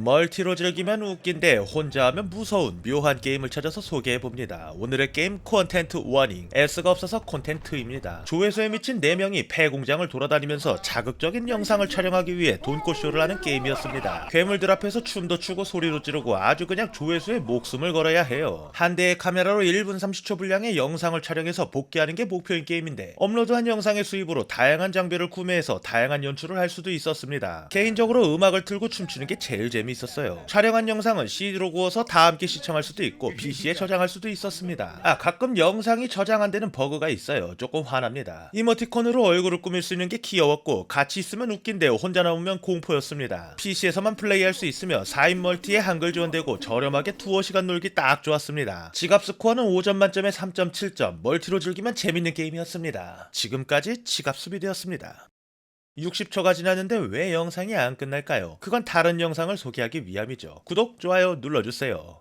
멀티로 즐기면 웃긴데 혼자 하면 무서운 묘한 게임을 찾아서 소개해봅니다. 오늘의 게임 콘텐트 워닝 S가 없어서 콘텐트입니다. 조회수에 미친 4명이 폐공장을 돌아다니면서 자극적인 영상을 촬영하기 위해 돈꽃쇼를 하는 게임이었습니다. 괴물들 앞에서 춤도 추고 소리도 지르고 아주 그냥 조회수에 목숨을 걸어야 해요. 한 대의 카메라로 1분 30초 분량의 영상을 촬영해서 복귀하는 게 목표인 게임인데 업로드한 영상의 수입으로 다양한 장비를 구매해서 다양한 연출을 할 수도 있었습니다. 개인적으로 음악을 틀고 춤추는 게 제일 재 미있었어요. 촬영한 영상은 CD로 구워서 다 함께 시청할 수도 있고 PC에 저장할 수도 있었습니다. 아 가끔 영상이 저장 안 되는 버그가 있어요. 조금 화납니다. 이모티콘으로 얼굴을 꾸밀 수 있는 게 귀여웠고 같이 있으면 웃긴데 혼자 나오면 공포였습니다. PC에서만 플레이할 수 있으며 4인 멀티에 한글 지원되고 저렴하게 두어 시간 놀기 딱 좋았습니다. 지갑 스코어는 5점 만점에 3.7점, 멀티로 즐기면 재밌는 게임이었습니다. 지금까지 지갑 수비되었습니다. 60초가 지났는데 왜 영상이 안 끝날까요? 그건 다른 영상을 소개하기 위함이죠. 구독, 좋아요 눌러주세요.